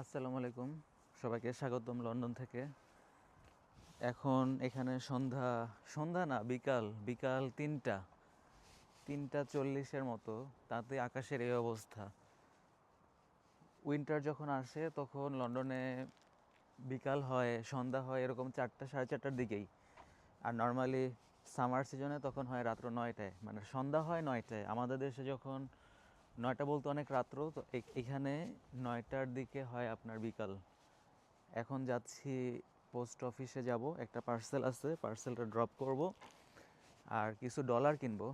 আসসালামু আলাইকুম। সবাইকে স্বাগতম লন্ডন থেকে। এখন এখানে সন্ধ্যা সন্ধ্যা না, বিকাল বিকাল তিনটা তিনটা চল্লিশের মতো। তাতে আকাশের এই অবস্থা। উইন্টার যখন আসে, তখন লন্ডনে বিকাল হয়, সন্ধ্যা হয় এরকম চারটা, সাড়ে চারটার দিকেই। আর নর্মালি সামার সিজনে তখন হয় রাত্র নয়টায়। মানে সন্ধ্যা হয় নয়টায়। আমাদের দেশে যখন নয়টা বলতে অনেক রাত্র, তো এখানে নয়টার দিকে হয় আপনার বিকাল। এখন যাচ্ছি পোস্ট অফিসে যাব, একটা পার্সেল আছে, পার্সেলটা ড্রপ করব, আর কিছু ডলার কিনবো।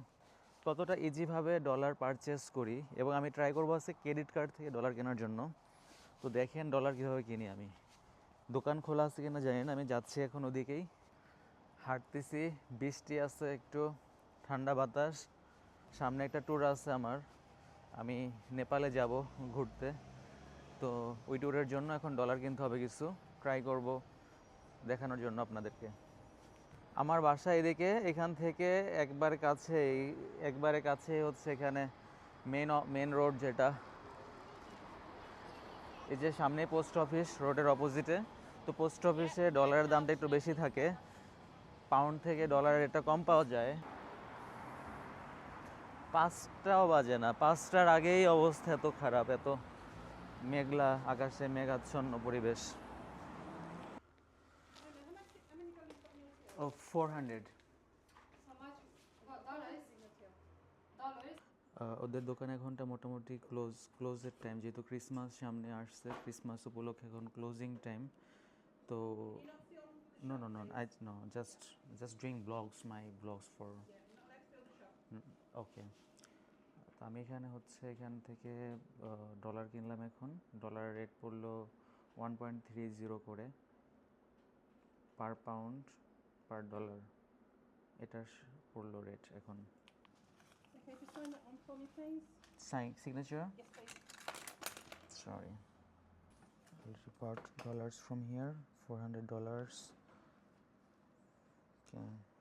কতটা ইজিভাবে ডলার পারচেস করি, এবং আমি ট্রাই করব আছে ক্রেডিট কার্ড থেকে ডলার কেনার জন্য। তো দেখেন ডলার কীভাবে কিনি আমি। দোকান খোলা আছে কিনা জানি না, আমি যাচ্ছি এখন ওদিকেই। হাঁটতেছি, বৃষ্টি আছে একটু, ঠান্ডা বাতাস, সামনে একটা ট্যুর আছে আমার। আমি নেপালে যাব ঘুরতে। তো ওই ট্যুরের জন্য এখন ডলার কিনতে হবে কিছু। ট্রাই করব দেখানোর জন্য আপনাদেরকে। আমার বাসা এদিকে, এখান থেকে একবার কাছেই, একবারে কাছে হচ্ছে এখানে মেন মেন রোড যেটা। এই যে সামনে পোস্ট অফিস রোডের অপোজিটে তো পোস্ট অফিসে ডলারের দামটা একটু বেশি থাকে। পাউন্ড থেকে ডলারের এটা কম পাওয়া যায়। পাঁচটাও বাজে না। পাঁচটার আগেই অবস্থা এত খারাপ, এত মেঘলা আকাশে মেঘাচ্ছন্ন পরিবেশ। ও ফোর হান্ড্রেড? ওদের দোকান এখনটা মোটামুটি ক্লোজ ক্লোজের টাইম যেহেতু ক্রিসমাস সামনে আসছে ক্রিসমাস উপলক্ষে এখন ক্লোজিং টাইম তো no no no I know just just doing blogs my blogs for okay আমি এখানে হচ্ছে এখান থেকে ডলার কিনলাম এখন। ডলার রেট পড়ল ওয়ান পয়েন্ট থ্রি জিরো করে পার পাউন্ড পার ডলার এটার পড়ল রেট এখন। Sorry per dollars from here four hundred dollars Yeah.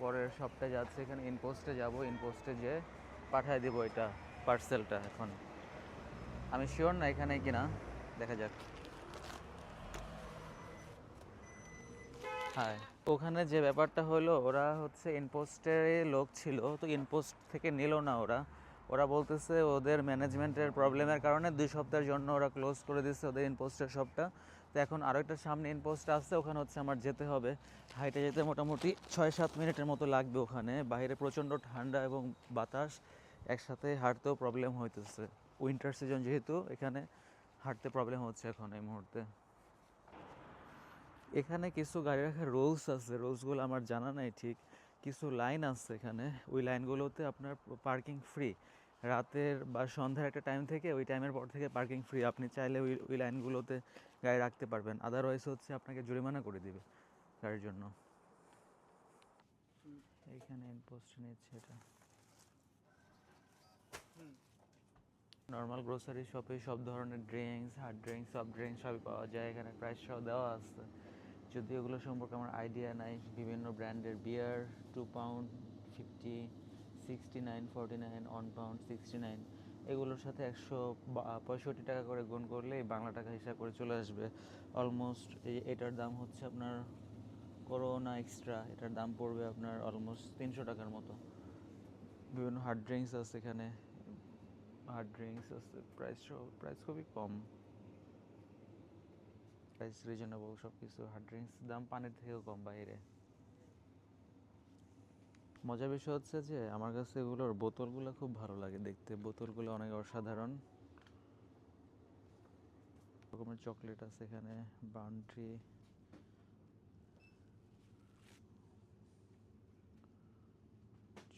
পরের সপ্তাহে যাচ্ছে, এখানে ইনপোস্টে যাব। ইনপোস্টে যে পাঠায় দেবো এটা পার্সেলটা এখন। আমি শিওর না এখানে কিনা? দেখা যাক। হ্যাঁ ওখানে যে ব্যাপারটা হলো, ওরা হচ্ছে ইনপোস্টের লোক ছিল, তো ইনপোস্ট থেকে নিল না ওরা। ওরা বলতেছে ওদের ম্যানেজমেন্টের প্রবলেমের কারণে দুই সপ্তাহের জন্য ওরা ক্লোজ করে দিচ্ছে ওদের ইনপোস্টের শপটা তো এখন আরও একটা সামনে ইনপোস্ট আসছে, ওখানে হচ্ছে আমার যেতে হবে। হাইটে যেতে মোটামুটি ছয় সাত মিনিটের মতো লাগবে ওখানে। বাইরে প্রচণ্ড ঠান্ডা এবং বাতাস, একসাথে হাঁটতেও প্রবলেম হইতেছে। উইন্টার সিজন যেহেতু, এখানে হাঁটতে প্রবলেম হচ্ছে এখন এই মুহূর্তে। এখানে কিছু গাড়ি রাখার রুলস আছে রুলসগুলো আমার জানা নাই ঠিক। কিছু লাইন আছে এখানে। ওই লাইনগুলোতে আপনার পার্কিং ফ্রি রাতের বা সন্ধ্যার একটা টাইম থেকে ওই টাইমের পর থেকে পার্কিং ফ্রি আপনি চাইলে ওই ওই লাইনগুলোতে গাড়ি রাখতে পারবেন। আদারওয়াইজ হচ্ছে আপনাকে জরিমানা করে দিবে গাড়ির জন্য। এইখানে ইনপোস্ট নিচ্ছে এটা। নর্মাল গ্রোসারি শপে সব ধরনের ড্রিঙ্কস হার্ড ড্রিঙ্কস সব ড্রিঙ্কস সবই পাওয়া যায়। এখানে প্রাইস সহ দেওয়া আছে। যদি ওগুলো সম্পর্কে আমার আইডিয়া নাই, বিভিন্ন ব্র্যান্ডের beer two pound fifty sixty nine forty nine one pound sixty nine এগুলোর সাথে একশো পঁয়ষট্টি টাকা করে গুণ করলে বাংলা টাকা হিসাব করে চলে আসবে। অলমোস্ট এটার দাম হচ্ছে আপনার করোনা এক্সট্রা এটার দাম পড়বে আপনার অলমোস্ট তিনশো টাকার মতো। বিভিন্ন হার্ড ড্রিঙ্কস আছে এখানে। হার্ড ড্রিঙ্কস আছে প্রাইস প্রাইস খুবই কম। প্রাইস রিজনেবল সব কিছু হার্ড ড্রিঙ্কস দাম পানির থেকেও কম বাইরে। মজার বিষয় হচ্ছে যে, আমার কাছে এগুলোর বোতলগুলো খুব ভালো লাগে দেখতে। বোতলগুলো অনেক অসাধারণ। রকমের চকলেট আছে এখানে, boundary.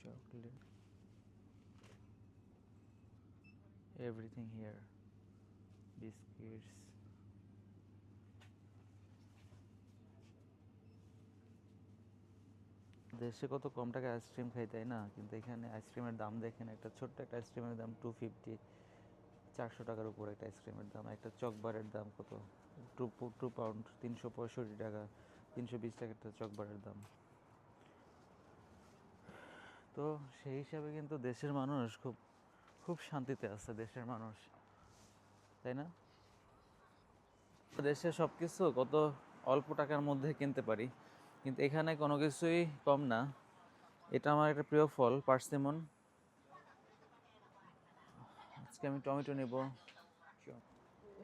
Chocolate. everything here biscuits দেশে কত কম টাকা আইসক্রিম খাই, তাই না? কিন্তু এখানে আইসক্রিমের দাম দেখেন, একটা ছোট্ট একটা আইসক্রিমের দাম টু ফিফটি চারশো টাকার উপর একটা আইসক্রিমের দাম। একটা চকবারের দাম কত? টু টু পাউন্ড তিনশো পঁয়ষট্টি টাকা, তিনশো বিশ টাকা একটা চকবারের দাম। তো সেই হিসাবে কিন্তু দেশের মানুষ খুব খুব শান্তিতে আছে, দেশের মানুষ। তাই না? দেশে সব কিছু কত অল্প টাকার মধ্যে কিনতে পারি। কিন্তু এখানে কোনো কিছুই কম না। এটা আমার একটা প্রিয় ফল, পার্সিমন। আজকে আমি টমেটো নেব।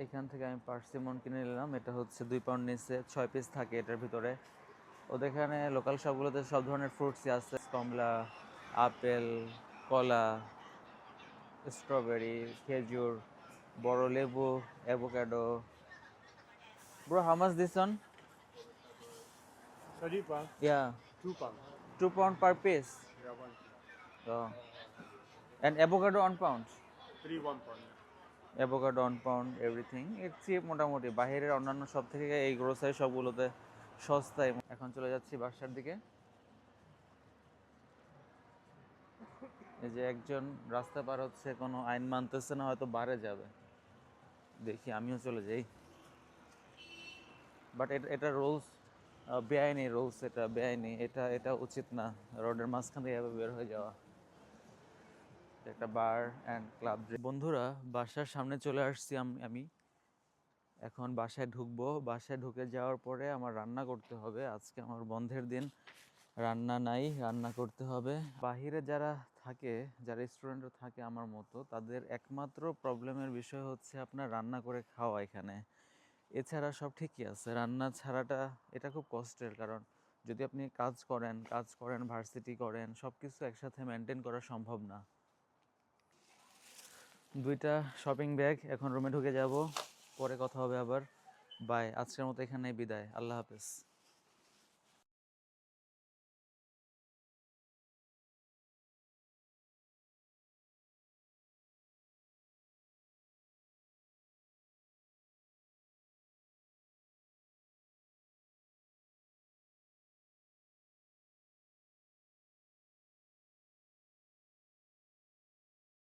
এখান থেকে আমি পার্সিমন কিনে নিলাম। এটা হচ্ছে দুই পাউন্ড নিচে, ছয় পিস থাকে এটার ভিতরে। ওদের এখানে লোকাল শপগুলোতে সব ধরনের ফ্রুটসই আছে। কমলা, আপেল, কলা স্ট্রবেরি খেজুর, বড় লেবু avocado bro how much this on Thirty pound, yeah two pound. Two pound per piece Yeah, one. Oh. And avocado on pound. Three one pound. Avocado on pound everything এর চেয়ে মোটামুটি বাইরের অন্যান্য সব থেকে এই গ্রোসারি সবগুলোতে সস্তায় এখন চলে যাচ্ছি বাসার দিকে এই যে একজন রাস্তা পার হচ্ছে কোনো আইন মানতেছে না হয়তো বারে যাবে দেখি আমিও চলে যাই বাট এটা এটা রুলস বেআইনি রুলস এটা, বেআইনি, এটা এটা উচিত না। রোডের মাঝখান থেকে এভাবে বের হয়ে যাওয়া। একটা বার অ্যান্ড ক্লাব বন্ধুরা, বাসার সামনে চলে আসছি আম- এখন বাসায় ঢুকবো। বাসায় ঢুকে যাওয়ার পরে আমার রান্না করতে হবে। আজকে আমার বন্ধের দিন। রান্না নাই, রান্না করতে হবে। বাহিরে যারা থাকে, যারা স্টুডেন্টরা থাকে আমার মতো, তাদের একমাত্র প্রবলেমের বিষয় হচ্ছে আপনার রান্না করে খাওয়া এখানে। এছাড়া সব ঠিকই আছে। রান্না ছাড়াটা এটা খুব কষ্টের কারণ। যদি আপনি কাজ করেন কাজ করেন, ভার্সিটি করেন সব কিছু একসাথে মেনটেন করা সম্ভব না। দুইটা শপিং ব্যাগ এখন রুমে ঢুকে যাব, পরে কথা হবে আবার। বাই আজকের মতো এখানে বিদায়। আল্লাহ হাফেজ।